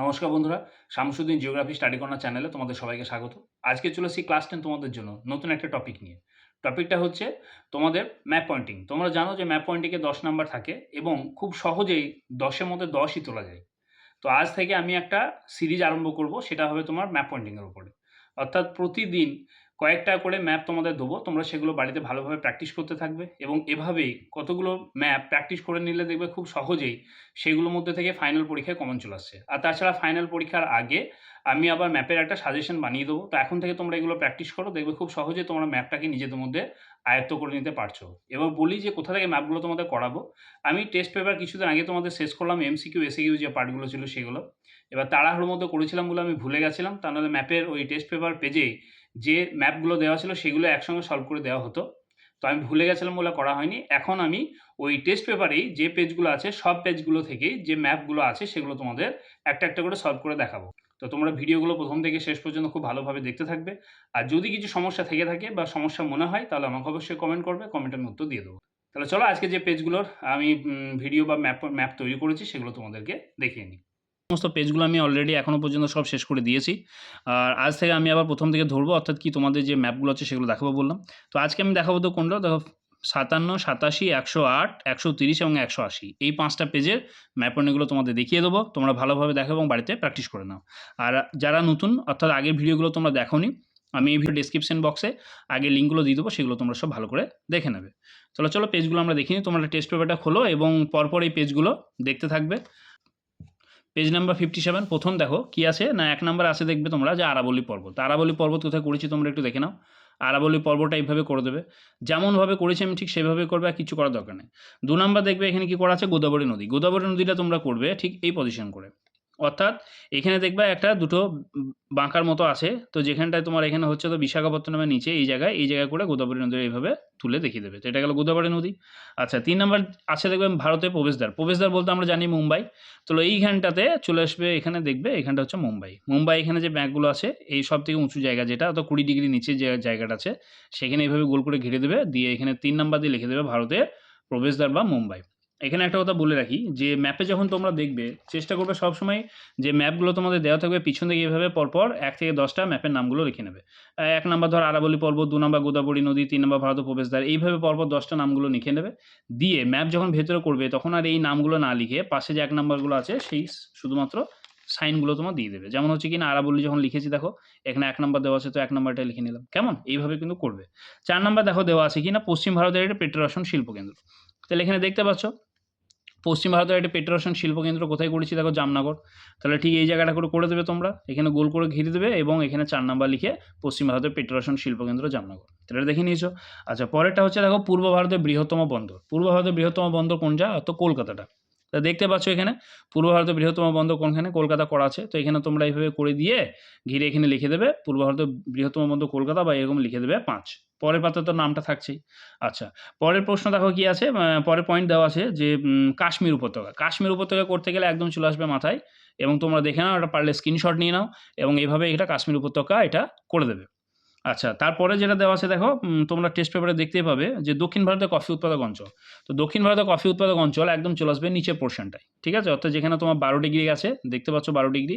নমস্কার বন্ধুরা, Shamsuddin geography study corner চ্যানেলে তোমাদের সবাইকে স্বাগত। আজকে চলে এসেছি ক্লাস টেন তোমাদের জন্য, নতুন একটা টপিক নিয়ে। টপিকটা হচ্ছে তোমাদের ম্যাপ পয়েন্টিং তোমরা জানো যে ম্যাপ পয়েন্টিংয়ে দশ নাম্বার থাকে এবং খুব সহজেই দশের মধ্যে দশই তোলা যায়। তো আজ থেকে আমি একটা সিরিজ আরম্ভ করব, সেটা হবে তোমার ম্যাপ পয়েন্টিংয়ের উপরে। অর্থাৎ প্রতিদিন কয়েকটা করে ম্যাপ তোমাদের দেবো। তোমরা সেগুলো বাড়িতে ভালোভাবে প্র্যাকটিস করতে থাকবে এবং এভাবেই কতগুলো ম্যাপ প্র্যাকটিস করে নিলে দেখবে খুব সহজেই সেগুলোর মধ্যে থেকে ফাইনাল পরীক্ষায় কমন চলে আসছে। আর তাছাড়া ফাইনাল পরীক্ষার আগে আমি আবার ম্যাপের একটা সাজেশন বানিয়ে দেবো। তো এখন থেকে তোমরা এগুলো প্র্যাকটিস করো, দেখবে খুব সহজে তোমরা ম্যাপটাকে নিজেদের মধ্যে আয়ত্ত করে নিতে পারছ। এবার বলি যে কোথা থেকে ম্যাপগুলো তোমাদের করাবো। আমি টেস্ট পেপার কিছুদিন আগে তোমাদের শেষ করলাম এমসিকিউ এসিকিউ যে পার্টগুলো ছিল সেগুলো। এবার তাড়াহুড়োর মধ্যে করেছিলাম বলে আমি ভুলে গেছিলাম। তা নাহলে ম্যাপের ওই টেস্ট পেপার পেজে যে ম্যাপগুলো দেওয়া ছিল সেগুলো একসঙ্গে সলভ করে দেওয়া হতো। তো আমি ভুলে গেছিলাম বলে করা হয়নি। এখন আমি ওই টেস্ট পেপারেই যে পেজগুলো আছে, সব পেজগুলো থেকেই যে ম্যাপগুলো আছে সেগুলো তোমাদের একটা একটা করে সলভ করে দেখাবো। তো তোমরা ভিডিওগুলো প্রথম থেকে শেষ পর্যন্ত খুব ভালোভাবে দেখতে থাকবে। আর যদি কিছু সমস্যা থেকে থাকে বা সমস্যা মনে হয়, তাহলে আমাকে অবশ্যই কমেন্ট করবে কমেন্টের উত্তর দিয়ে দেবো। তাহলে চলো আজকে যে পেজগুলোর আমি ভিডিও বা ম্যাপ ম্যাপ তৈরি করেছি সেগুলো তোমাদেরকে দেখিয়ে নিই। সমস্ত পেজগুলো আমি অলরেডি এখনও পর্যন্ত সব শেষ করে দিয়েছি। আর আজ থেকে আমি আবার প্রথম থেকে ধরবো, অর্থাৎ কি তোমাদের যে ম্যাপগুলো আছে সেগুলো দেখাবো বললাম। তো আজকে আমি দেখাবো তো কোনটা? দেখো, সাতান্ন, সাতাশি, একশো আট, একশো তিরিশ এবং একশো আশি। এই পাঁচটা পেজের ম্যাপনেগুলো তোমাদের দেখিয়ে দেবো। তোমরা ভালোভাবে দেখো এবং বাড়িতে প্র্যাকটিস করে নাও। আর যারা নতুন, অর্থাৎ আগের ভিডিওগুলো তোমরা দেখোনি, আমি এই ভিডিও ডিসক্রিপশন বক্সে আগে লিঙ্কগুলো দিয়ে দেবো, সেগুলো তোমরা সব ভালো করে দেখে নেবে। চলো চলো, পেজগুলো আমরা দেখিনি, তোমরা টেস্ট পেপারটা খোলো এবং পরপর এই পেজগুলো দেখতে থাকবে। পেজ নাম্বার ফিফটি সেভেন প্রথম দেখো, কি আছে? না, এক নাম্বার আছে দেখবে তোমরা, যে আরাবলি পর্বত আরাবলি পর্বত কোথায় করেছি তোমরা একটু দেখে নাও। আরাবলি পর্বটা এইভাবে করে দেবে। যেমনভাবে করেছি আমি ঠিক সেভাবে করবে, আর কিছু করার দরকার নেই। দু নাম্বার দেখবে এখানে কি করা আছে? গোদাবরী নদী। গোদাবরী নদীটা তোমরা করবে ঠিক এই পজিশন করে। অর্থাৎ এখানে দেখবে একটা দুটো বাঁকার মতো আছে। তো যেখানটায় তোমার এখানে হচ্ছে তো বিশাখাপত্তনমের নিচে এই জায়গায় এই জায়গায় করে গোদাবরী নদী এইভাবে তুলে দেখিয়ে দেবে। তো এটা গেল গোদাবরী নদী। আচ্ছা তিন নম্বর আছে দেখবেন ভারতের প্রবেশদ্বার। প্রবেশদ্বার বলতে আমরা জানি মুম্বাই। তো এইখানটাতে চলে আসবে, এখানে দেখবে এখানটা হচ্ছে মুম্বাই। মুম্বাই এখানে যে ব্যাঙ্কগুলো আছে, এই সব থেকে উঁচু জায়গা যেটা অত কুড়ি ডিগ্রি নিচে যে জায়গাটা আছে, সেখানে এইভাবে গোল করে ঘিরে দেবে। দিয়ে এখানে তিন নম্বর দিয়ে লিখে দেবে ভারতের প্রবেশদ্বার বা মুম্বাই। এখানে একটা কথা বলে রাখি যে ম্যাপে যখন তোমরা দেখবে, চেষ্টা করবে সবসময় যে ম্যাপগুলো তোমাদের দেওয়া থাকবে, পিছন থেকে এভাবে পরপর এক থেকে দশটা ম্যাপের নামগুলো লিখে নেবে। এক নম্বর ধর আরাবলি পর্বত, দু নম্বর গোদাবরী নদী, তিন নম্বর ভারত প্রবেশদ্বার এইভাবে পরপর দশটা নামগুলো লিখে নেবে। দিয়ে ম্যাপ যখন ভেতরে করবে, তখন আর এই নামগুলো না লিখে পাশে যে এক নম্বরগুলো আছে, সেই শুধুমাত্র সাইনগুলো তোমার দিয়ে দেবে। যেমন হচ্ছে কি না, আরাবলি যখন লিখেছি দেখো, এখানে এক নম্বর দেওয়া আছে, তো এক নম্বরটা লিখে নিলাম। কেমন? এইভাবে কিন্তু করবে। চার নম্বর দেখো দেওয়া আছে কি না, পশ্চিম ভারতের একটা পেট্রোরাসন শিল্পকেন্দ্র। তাহলে এখানে দেখতে পাচ্ছ পশ্চিম ভারতের একটা পেট্রোশন শিল্পকেন্দ্র কোথায় করেছি দেখো জামনগর। তাহলে ঠিক এই জায়গাটা করে করে দেবে তোমরা। এখানে গোল করে ঘিরে দেবে এবং এখানে চার নাম্বার লিখে পশ্চিম ভারতের পেট্রোশন শিল্পকেন্দ্র জামনগর। তাহলে দেখে নিয়েছো। আচ্ছা পরেরটা হচ্ছে দেখো পূর্ব ভারতের বৃহত্তম বন্দর। পূর্ব ভারতের বৃহত্তম বন্দর কোন যা তো কলকাতাটা। তা দেখতে পাচ্ছ এখানে, পূর্ব ভারতের বৃহত্তম বন্দর কোনখানে? কলকাতা করা আছে। তো এখানে তোমরা এইভাবে করে দিয়ে ঘিরে এখানে লিখে দেবে, পূর্ব ভারতের বৃহত্তম বন্দর কলকাতা বা এরকম লিখে দেবে পাঁচ। পরের পাতা তো নামটা থাকছেই। আচ্ছা পরের প্রশ্ন দেখো কি আছে? পরের পয়েন্ট দেওয়া আছে যে কাশ্মীর উপত্যকা। কাশ্মীর উপত্যকা করতে গেলে একদম চলে আসবে মাথায় এবং তোমরা দেখে নাও এটা পারলে স্ক্রিনশট নিয়ে নাও এবং এইভাবে এটা কাশ্মীর উপত্যকা এটা করে দেবে। আচ্ছা তারপরে যেটা দেওয়া আছে দেখো তোমরা টেস্ট পেপারে দেখতেই পাবে যে দক্ষিণ ভারতের কফি উৎপাদক অঞ্চল। তো দক্ষিণ ভারতের কফি উৎপাদক অঞ্চল একদম চলে আসবে নিচের পোর্শনটায় ঠিক আছে? অর্থাৎ যেখানে তোমার বারো ডিগ্রি আছে দেখতে পাচ্ছ বারো ডিগ্রি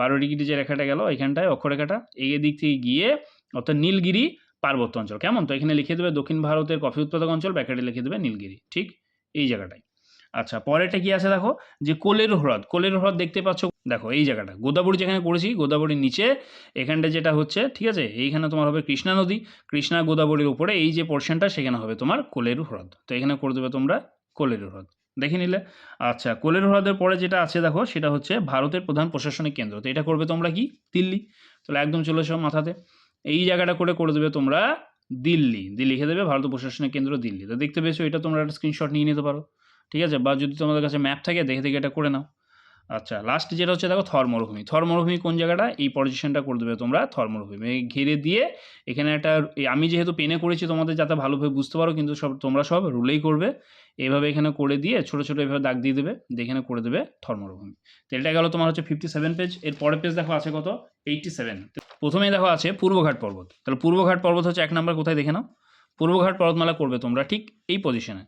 বারো ডিগ্রি যে রেখাটা গেল, এখানটায় অক্ষরেখাটা এই দিক থেকে গিয়ে অর্থাৎ নীলগিরি পার্বত্য অঞ্চল। কেমন? তো এখানে লিখে দেবে দক্ষিণ ভারতের কফি উৎপাদক অঞ্চল ব্যাকেটে লিখে দেবে নীলগিরি, ঠিক? এই জায়গাটায়। আচ্ছা পরেরটা কি আছে দেখো? যে কোলের হ্রদ কোলের হ্রদ দেখতে পাচ্ছ? দেখো, এই জায়গাটা। গোদাবরী যেখানে করেছি গোদাবরীর নিচে, এখানটা যেটা হচ্ছে, ঠিক আছে? এইখানে তোমার হবে কৃষ্ণা নদী। কৃষ্ণা গোদাবরীর উপরে এই যে পোর্শনটা সেখানে হবে তোমার কোলেরু হ্রদ। তো এখানে করে দেবে তোমরা কোলেরু হ্রদ। দেখে নিলে? আচ্ছা কোলের হ্রদের পরে যেটা আছে দেখো, সেটা হচ্ছে ভারতের প্রধান প্রশাসনিক কেন্দ্র। তো এটা করবে তোমরা কি? দিল্লি। তাহলে একদম চলে এসো মাথাতে। এই জায়গাটা করে করে দেবে তোমরা দিল্লি। দিল্লি লিখে দেবে, ভারত প্রশাসনিক কেন্দ্র দিল্লি। তো দেখতে পেয়েছ, এটা তোমরা একটা স্ক্রিনশট নিয়ে নিতে পারো। ঠিক আছে? বা যদি তোমাদের কাছে ম্যাপ থাকে, দেখে দেখে এটা করে নাও। আচ্ছা লাস্ট যেটা হচ্ছে, দেখো থর মরুভূমি থর মরুভূমি কোন জায়গাটা? এই পজিশনটা করে দেবে তোমরা থর মরুভূমি ঘিরে দিয়ে এখানে একটা আমি যেহেতু পেনে করেছি, তোমাদের যাতে ভালোভাবে বুঝতে পারো, কিন্তু সব, তোমরা সব রুলেই করবে। এইভাবে এখানে করে দিয়ে ছোটো ছোটো এভাবে দাগ দিয়ে দেবে এখানে করে দেবে থর মরুভূমি তো এটা গেলো তোমার হচ্ছে ফিফটি সেভেন পেজ এর পরের পেজ দেখো আছে কত? এইটটি সেভেন প্রথমেই দেখো আছে পূর্বঘাট পর্বত। তাহলে পূর্বঘাট পর্বত হচ্ছে এক নাম্বার কোথায় দেখে নাও? পূর্বঘাট পর্বতমালা করবে তোমরা ঠিক এই পজিশনে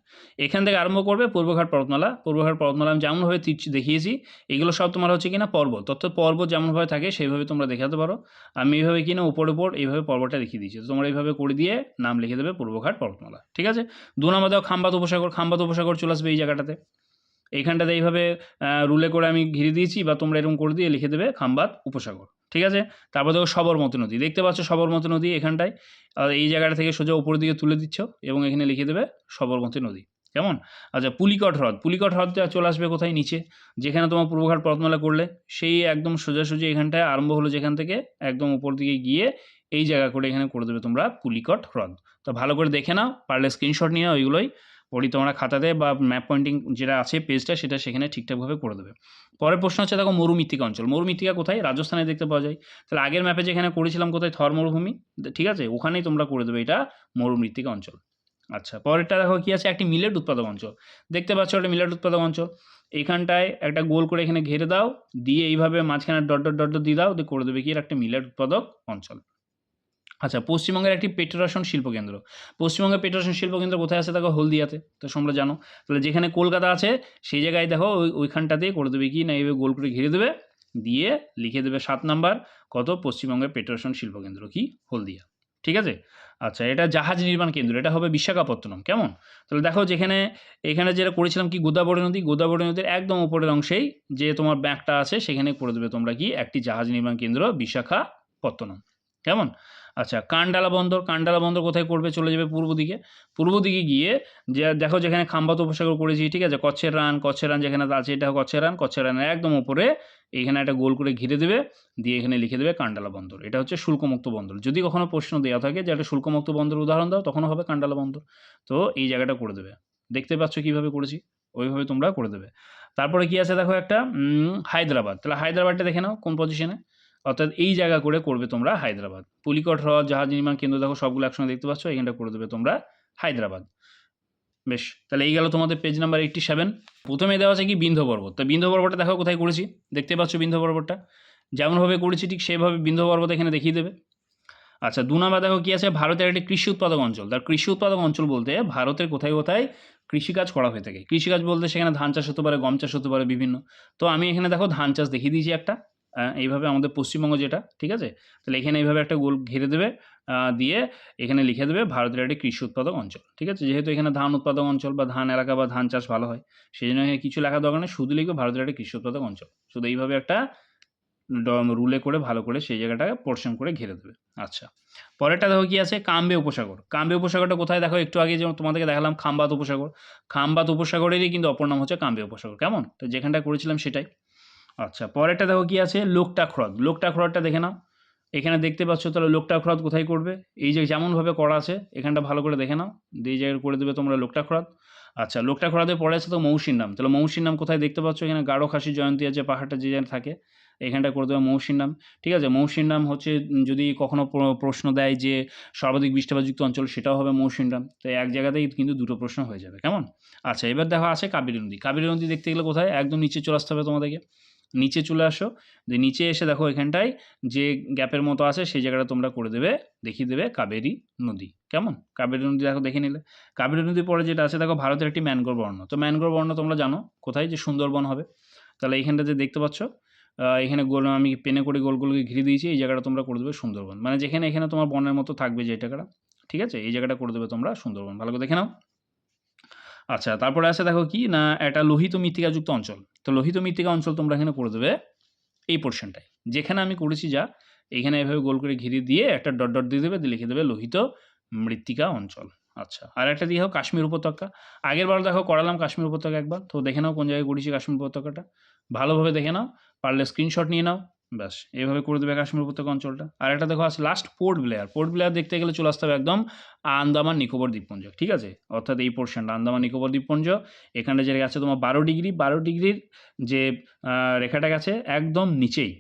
এখান থেকে আরম্ভ করবে পূর্বঘাট পর্বতমালা। পূর্বঘাট পর্বতমালা আমি যেমনভাবে দেখিয়েছি, এগুলো সব তোমার হচ্ছে কিনা পর্বত। অর্থাৎ পর্বত যেমনভাবে থাকে, সেইভাবে তোমরা দেখাতে পারো। আমি এইভাবে কিনা উপর উপর এইভাবে পর্বতটা দেখিয়ে দিচ্ছি তো তোমরা এইভাবে করে দিয়ে নাম লিখে দেবে পূর্বঘাট পর্বতমালা। ঠিক আছে? দু নম্বর দাও খাম্বাত উপসাগর। খাম্বাত উপসাগর চলে আসবে এই জায়গাটাতে। এইখানটাতে এইভাবে রুলে করে আমি ঘিরে দিয়েছি বা তোমরা এরকম করে দিয়ে লিখে দেবে খাম্বাত উপসাগর। ঠিক আছে? তারপর দেখো সবরমতী নদী। দেখতে পাচ্ছ সবরমতী নদী এখানটায়। আর এই জায়গাটা থেকে সোজা উপরের দিকে তুলে দিচ্ছ এবং এখানে লিখে দেবে সবরমতী নদী। কেমন? আচ্ছা পুলিকট হ্রদ। পুলিকট হ্রদটা চলে আসবে কোথায়? নিচে। যেখানে তোমার পূর্বঘাট পর্বতমালা করলে, সেই একদম সোজাসুজি এখানটায় আরম্ভ হলো যেখান থেকে একদম উপর দিকে গিয়ে এই জায়গা করে এখানে করে দেবে তোমরা পুলিকট হ্রদ। তো ভালো করে দেখে নাও, পারলে স্ক্রিনশট নিয়ে ওইগুলোই। পড়ি তোমরা খাতাতে বা ম্যাপ পয়েন্টিং যেটা আছে পেজটা সেটা সেখানে ঠিকঠাকভাবে করে দেবে। পরের প্রশ্ন হচ্ছে, দেখো মরুমৃত্তিকা অঞ্চল। মরুমৃত্তিকা কোথায়? রাজস্থানে দেখতে পাওয়া যায়। তাহলে আগের ম্যাপে যেখানে করেছিলাম, কোথায়? থর মরুভূমি। ঠিক আছে? ওখানেই তোমরা করে দেবে, এটা মরুমৃত্তিকা অঞ্চল। আচ্ছা পরেরটা দেখো কি আছে? একটি মিলেট উৎপাদক অঞ্চল। দেখতে পাচ্ছ একটা মিলেট উৎপাদক অঞ্চল। এইখানটায় একটা গোল করে এখানে ঘিরে দাও। দিয়ে এইভাবে মাঝখানে ডট ডট ডট দিয়ে দাও। দিয়ে করে দেবে কি? একটা মিলেট উৎপাদক অঞ্চল। আচ্ছা পশ্চিমবঙ্গের একটি পেট্রোরাসন শিল্পকেন্দ্র পশ্চিমবঙ্গের পেট্রোরাসন শিল্পকেন্দ্র কোথায় আছে? দেখো, হলদিয়াতে। তো তোমরা জানো। তাহলে যেখানে কলকাতা আছে, সেই জায়গায় দেখো, ওই ওইখানটাতেই করে দেবে কি না, এইভাবে গোল করে ঘিরে দেবে, দিয়ে লিখে দেবে সাত নাম্বার কত পশ্চিমবঙ্গের পেট্রোরাসন শিল্পকেন্দ্র কি? হলদিয়া। ঠিক আছে? আচ্ছা এটা জাহাজ নির্মাণ কেন্দ্র, এটা হবে বিশাখাপত্তনম। কেমন? তাহলে দেখো, যেখানে, এখানে যেটা করেছিলাম কি, গোদাবরী নদী, গোদাবরী নদীর একদম উপরের অংশেই যে তোমার ব্যাংকটা আছে, সেখানে করে দেবে তোমরা কি? একটি জাহাজ নির্মাণ কেন্দ্র বিশাখাপত্তনম। কেমন? আচ্ছা কান্ডালা বন্দর কান্ডালা বন্দর কোথায় করবে চলে যাবে পূর্ব দিকে? পূর্ব দিকে গিয়ে যে, দেখো যেখানে খাম্বাত উপসাগর করেছি, ঠিক আছে? কচ্ছের রান কচ্ছের রান যেখানে আছে, এটা কচ্ছের রান, কচ্ছের রানের একদম উপরে এইখানে একটা গোল করে ঘিরে দেবে, দিয়ে এখানে লিখে দেবে কান্ডালা বন্দর। এটা হচ্ছে শুল্কমুক্ত বন্দর। যদি কখনো প্রশ্ন দেওয়া থাকে যে, একটা শুল্কমুক্ত বন্দর উদাহরণ দাও তখনও হবে কান্ডালা বন্দর। তো এই জায়গাটা করে দেবে। দেখতে পাচ্ছ কীভাবে করেছি? ওইভাবে তোমরা করে দেবে। তারপরে কি আছে দেখো একটা? হায়দ্রাবাদ। তাহলে হায়দ্রাবাদটা দেখে নাও কোন পজিশনে অর্থাৎ এই জায়গা করে করবে তোমরা হায়দ্রাবাদ। পুলিকট, হ্রদ, জাহাজ নির্মাণ কেন্দ্র দেখো, সবগুলো একসঙ্গে দেখতে পাচ্ছ এখানটা করে দেবে তোমরা হায়দ্রাবাদ। বেশ, তাহলে এই গেল তোমাদের পেজ নাম্বার এইটটি সেভেন প্রথমে দেওয়া আছে কি? বিন্ধ পর্বত। তো বিন্ধ পর্বতটা দেখো, কোথায় করেছি? দেখতে পাচ্ছ বিন্ধ পর্বতটা। যেমনভাবে করেছি, ঠিক সেভাবে বিন্ধ পর্বত এখানে দেখিয়ে দেবে। আচ্ছা দু নম্বর দেখো, কি আছে? ভারতের একটি কৃষি উৎপাদক অঞ্চল। তার কৃষি উৎপাদক অঞ্চল বলতে ভারতের কোথায় কোথায় কৃষিকাজ করা হয়ে থাকে। কৃষিকাজ বলতে সেখানে ধান চাষ হতে পারে, গম চাষ হতে পারে, বিভিন্ন। তো আমি এখানে দেখো, ধান চাষ দেখিয়ে দিয়েছি একটা। এইভাবে আমাদের পশ্চিমবঙ্গ যেটা, ঠিক আছে? তাহলে এখানে এইভাবে একটা গোল ঘিরে দেবে দিয়ে এখানে লিখে দেবে ভারতের একটি কৃষি উৎপাদক অঞ্চল, ঠিক আছে? যেহেতু এখানে ধান উৎপাদক অঞ্চল বা ধান এলাকা বা ধান চাষ ভালো হয় সেই জন্য এখানে কিছু লেখা দরকার নেই, শুধু লিখবে ভারতের একটি কৃষি উৎপাদক অঞ্চল। শুধু এইভাবে একটা রুলে করে, ভালো করে সেই জায়গাটাকে পোর্শন করে ঘিরে দেবে। আচ্ছা পরেরটা দেখো কি আছে? কাম্বে উপসাগর। কাম্বে উপসাগরটা কোথায়? দেখো একটু আগে যেমন তোমাদেরকে দেখালাম খাম্বাত উপসাগর। খাম্বাত উপসাগরেরই কিন্তু অপর নাম হচ্ছে কাম্বে উপসাগর, কেমন? তো যেখানটা করেছিলাম সেটাই। আচ্ছা পরেরটা দেখো কি আছে? লোকটাক হ্রদ লোকটাক হ্রদটা দেখে নাও। এখানে দেখতে পাচ্ছ তাহলে লোকটা হ্রদ কোথায় করবে? এই যে যেমনভাবে করা আছে, এখানটা ভালো করে দেখে নাও। এই জায়গায় করে দেবে তোমরা লোকটাক হ্রদ আচ্ছা লোকটাক হ্রদে পড়ে আছে তো মৌসির নাম। তাহলে মৌসির নাম কোথায় দেখতে পাচ্ছ? এখানে গাঢ় খাসি জয়ন্তী আছে, পাহাড়টা যে জায়গায় থাকে। এখানটা করে দেবে মৌসির নাম। ঠিক আছে? মৌসির নাম হচ্ছে, যদি কখনো প্রশ্ন দেয় যে সর্বাধিক বৃষ্টিপাতযুক্ত অঞ্চল, সেটাও হবে মৌসির নাম। তো এক জায়গাতেই কিন্তু দুটো প্রশ্ন হয়ে যাবে। কেমন? আচ্ছা এবার দেখো আছে কাবেরী নদী। কাবেরী নদী দেখতে গেলে কোথায়? একদম নিচে চলে আসতে হবে তোমাদেরকে। নিচে চলে আসো। যে নিচে এসে দেখো এখানটায় যে গ্যাপের মতো আছে সেই জায়গাটা তোমরা করে দেবে, দেখিয়ে দেবে কাবেরী নদী। কেমন? কাবেরী নদী দেখো দেখে নিলে। কাবেরী নদীর পরে যেটা আছে দেখো ভারতের একটি ম্যানগ্রোভ বর্ণ। তো ম্যানগ্রোভ বর্ণ তোমরা জানো কোথায়? যে সুন্দরবন হবে। তাহলে এইখানটা যে দেখতে পাচ্ছ এখানে গোল আমি পেনে করে গোল গোলকে ঘিরে দিয়েছি, এই জায়গাটা তোমরা করে দেবে সুন্দরবন। মানে যেখানে এখানে তোমার বনের মতো থাকবে যে জায়গাটা, ঠিক আছে? এই জায়গাটা করে দেবে তোমরা সুন্দরবন। ভালো করে দেখে নাও। আচ্ছা তারপরে আছে দেখো কি? না একটা লোহিত মৃত্তিকাযুক্ত অঞ্চল। তো লোহিত মৃত্তিকা অঞ্চল তোমরা এখানে করে দেবে এই পোর্শনটায় যেখানে আমি করেছি যা, এখানে এভাবে গোল করে ঘিরে দিয়ে একটা ডট ডট দিয়ে দেবে, দিয়ে লিখে দেবে লোহিত মৃত্তিকা অঞ্চল। আচ্ছা আর একটা দিয়ে হোক কাশ্মীর উপত্যকা। আগের বার দেখো করালাম কাশ্মীর উপত্যকা একবার। তো দেখে নাও কোন জায়গায় করেছি কাশ্মীর উপত্যকাটা। ভালোভাবে দেখে নাও, পারলে স্ক্রিনশট নিয়ে নাও। ব্যাস, এইভাবে করে দেবে কাশ্মীর উপত্যকা অঞ্চলটা। আর একটা দেখো আছে লাস্ট পোর্ট ব্লেয়ার পোর্ট ব্লেয়ার দেখতে গেলে চলে আসতে হবে একদম আন্দামান নিকোবর দ্বীপপুঞ্জ, ঠিক আছে? অর্থাৎ এই পোর্শনটা আন্দামান নিকোবর দ্বীপপুঞ্জ। এখানে যে আছে তোমার বারো ডিগ্রি, বারো ডিগ্রির যে রেখাটা গেছে একদম নিচেই।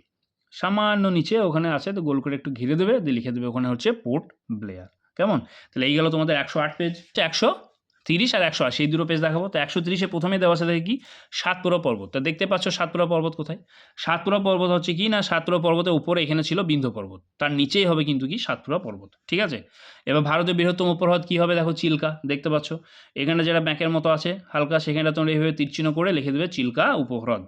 সামান্য নিচে, ওখানে আছে, তো গোল করে একটু ঘিরে দেবে, দিয়ে লিখে দেবে ওখানে হচ্ছে পোর্ট ব্লেয়ার কেমন? তাহলে এই গেল তোমাদের একশো আট পেজ একশো তিরিশ আর একশো আশি, এই দুটো পেজ দেখাবো। তো একশো তিরিশে প্রথমে দেওয়া আছে দেখে কি সাতপুরা পর্বত। তা দেখতে পাচ্ছ সাতপুরা পর্বত কোথায়? সাতপুরা পর্বত হচ্ছে কি না, সাতপুরা পর্বতের উপরে এখানে ছিল বিন্ধ পর্বত। তার নিচেই হবে কিন্তু কি সাতপুরা পর্বত, ঠিক আছে? এবার ভারতের বৃহত্তম উপহ্রদ কী হবে? দেখো চিল্কা, দেখতে পাচ্ছ? এখানে যেটা ব্যাঁকের মতো আছে, হালকা সেখানটা তোমরা এইভাবে তীরচিহ্ন করে লিখে দেবে চিল্কা উপহ্রদ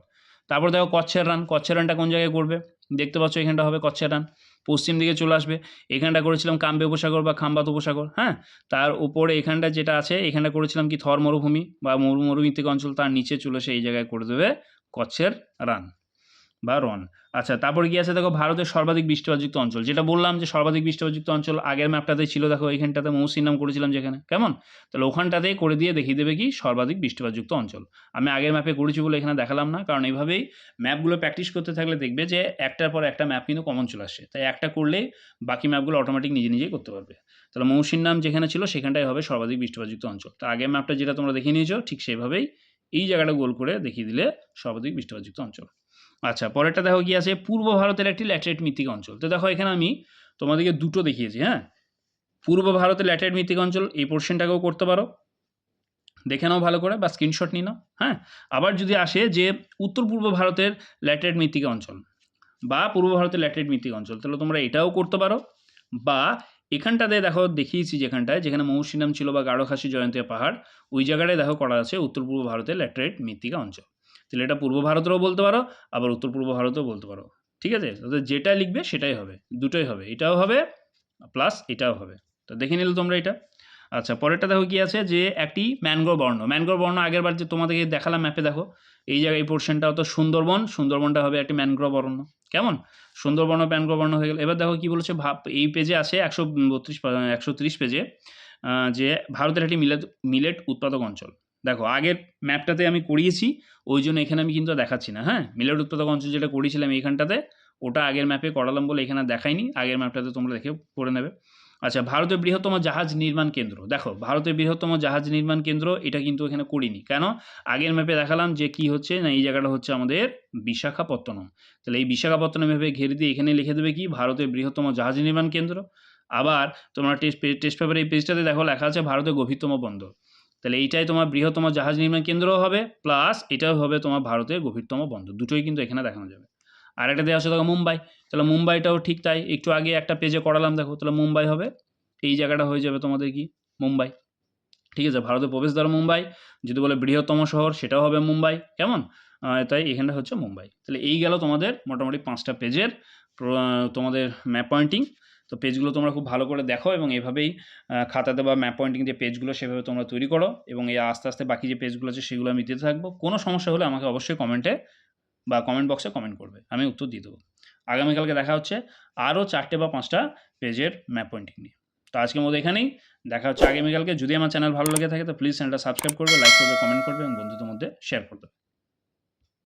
তারপর দেখো কচ্ছের রান, কচ্ছের রানটা কোন জায়গায় করবে? দেখতে পাচ্ছ এখানটা হবে কচ্ছের রান। পশ্চিম দিকে চলে আসবে। এখানটা করেছিলাম কাম্বে উপসাগর বা খাম্বাত উপসাগর হ্যাঁ? তার উপরে এখানটা যেটা আছে, এখানটা করেছিলাম কি থর মরুভূমি বা মরু মরুভিত্তিক অঞ্চল, তার নিচে চলে এসে এই জায়গায় করে দেবে কচ্ছের রান বা রন। আচ্ছা তারপরে কি আছে দেখো ভারতের সর্বাধিক বৃষ্টিপাতযুক্ত অঞ্চল। যেটা বললাম যে সর্বাধিক বৃষ্টিপাতযুক্ত অঞ্চল আগের ম্যাপটাতে ছিল, দেখো এইখানটাতে মৌসির নাম করেছিলাম যেখানে। কেমন? তাহলে ওখানটাতেই করে দিয়ে দেখিয়ে দেবে কি সর্বাধিক বৃষ্টিপাতযুক্ত অঞ্চল। আমি আগের ম্যাপে করেছি বলে এখানে দেখালাম না, কারণ এইভাবেই ম্যাপগুলো প্র্যাকটিস করতে থাকলে দেখবে যে একটার পর একটা ম্যাপ কিন্তু কমন চলে আসছে তাই একটা করলেই বাকি ম্যাপগুলো অটোমেটিক নিজে নিজেই করতে পারবে। তাহলে মৌসির নাম যেখানে ছিল সেখানটাই হবে সর্বাধিক বৃষ্টিপাতযুক্ত অঞ্চল। তো আগের ম্যাপটা যেটা তোমরা দেখিয়ে নিয়েছো, ঠিক সেভাবেই এই জায়গাটা গোল করে দেখিয়ে দিলে সর্বাধিক বৃষ্টিপাতযুক্ত অঞ্চল। আচ্ছা পরেরটা দেখো কি আছে? পূর্ব ভারতের একটি ল্যাটেরাইট ভিত্তিক অঞ্চল। তো দেখো এখানে আমি তোমাদেরকে দুটো দেখিয়েছি হ্যাঁ? পূর্ব ভারতের ল্যাটেরাইট ভিত্তিক অঞ্চল, এই পোর্শনটাকেও করতে পারো। দেখে নাও ভালো করে বা স্ক্রিনশট নিয়ে নাও হ্যাঁ? আবার যদি আসে যে উত্তর পূর্ব ভারতের ল্যাটেরাইট মৃত্তিকা অঞ্চল বা পূর্ব ভারতের ল্যাটেরাইট মৃত্তিকা অঞ্চল, তাহলে তোমরা এটাও করতে পারো। বা এখানটাতে দেখো, দেখিয়েছি যেখানটায়, যেখানে মৌসিনাম ছিল বা গাঢ়খাসি জয়ন্তীয়া পাহাড়, ওই জায়গাটায় দেখো করা আছে উত্তর পূর্ব ভারতের ল্যাটেরাইট মৃত্তিকা অঞ্চল। তাহলে এটা পূর্ব ভারতেরও বলতে পারো, আবার উত্তর পূর্ব ভারতেও বলতে পারো। ঠিক আছে? তাহলে যেটা লিখবে সেটাই হবে, দুটোই হবে। এটাও হবে প্লাস এটাও হবে। তো দেখে নিলে তোমরা এটা। আচ্ছা পরেরটা দেখো কি আছে যে একটি ম্যানগ্রোভ বর্ণ। ম্যানগ্রোভ বর্ণ আগের বার যে তোমাদেরকে দেখালাম ম্যাপে দেখো, এই জায়গায় এই পোর্শনটা হতো সুন্দরবন। সুন্দরবনটা হবে একটি ম্যানগ্রোভ অরণ্য কেমন? সুন্দরবন ম্যানগ্রোভ অরণ্য হয়ে গেল। এবার দেখো কি বলেছে, ভাব, এই পেজে আছে একশো বত্রিশ, একশো তিরিশ পেজে যে ভারতের একটি মিলেট মিলেট উৎপাদক অঞ্চল। দেখো, আগের ম্যাপটাতে আমি করিয়েছি, ওই জন্য এখানে আমি কিন্তু দেখাচ্ছি না হ্যাঁ? মিলেট উৎপাদক অঞ্চল যেটা করিয়েছিলাম এইখানটাতে, ওটা আগের ম্যাপে করালাম বলে এখানে দেখাইনি, আগের ম্যাপটাতে তোমরা দেখে করে নেবে। আচ্ছা ভারতের বৃহত্তম জাহাজ নির্মাণ কেন্দ্র, দেখো, ভারতের বৃহত্তম জাহাজ নির্মাণ কেন্দ্র, এটা কিন্তু এখানে করিনি, কেন? আগের ম্যাপে দেখালাম যে কি হচ্ছে, না, এই জায়গাটা হচ্ছে আমাদের বিশাখাপত্তনম। তাহলে এই বিশাখাপত্তনম ভেবে ঘিরে দিয়ে এখানে লিখে দেবে কি? ভারতের বৃহত্তম জাহাজ নির্মাণ কেন্দ্র। আবার তোমরা টেস্ট টেস্ট পেপারে এই পেজটাতে দেখো, লেখা আছে ভারতের গভীরতম বন্দর। তাহলে এইটাই তোমার বৃহত্তম জাহাজ নির্মাণ কেন্দ্রও হবে প্লাস এটাও হবে তোমার ভারতের গভীরতম বন্দর। দুটোই কিন্তু এখানে দেখানো যাবে। আর একটা দেওয়া আছে দেখো মুম্বাই। তাহলে মুম্বাইটাও ঠিক তাই। একটু আগে একটা পেজে করালাম দেখো, তাহলে মুম্বাই হবে। এই জায়গাটা হয়ে যাবে তোমাদের কি? মুম্বাই। ঠিক আছে, ভারতের প্রবেশদ্বার মুম্বাই। যদি বলে বৃহত্তম শহর, সেটাও হবে মুম্বাই। কেমন? তাই এখানটা হচ্ছে মুম্বাই। তাহলে এই গেল তোমাদের মোটামুটি পাঁচটা পেজের তোমাদের ম্যাপ পয়েন্টিং তো পেজগুলো তোমরা খুব ভালো করে দেখো এবং এভাবেই খাতাতে বা ম্যাপ পয়েন্টিং যে পেজগুলো সেভাবে তোমরা তৈরি করো এবং এই আস্তে আস্তে বাকি যে পেজগুলো আছে সেগুলো আমি দিতে থাকব। কোনো সমস্যা হলে আমাকে অবশ্যই কমেন্টে বা কমেন্ট বক্সে কমেন্ট করবে। আমি উত্তর দিয়ে দেবো। আগামীকালকে দেখা হচ্ছে আরও চারটে বা পাঁচটা পেজের ম্যাপ পয়েন্টিং নিয়ে। তো আজকের মতো এখানেই। দেখা হচ্ছে আগামীকালকে। যদি আমার চ্যানেল ভালো লেগে থাকে তো প্লিজ চ্যানেলটা সাবস্ক্রাইব করবে লাইক করবে কমেন্ট করবে এবং বন্ধুদের মধ্যে শেয়ার করবে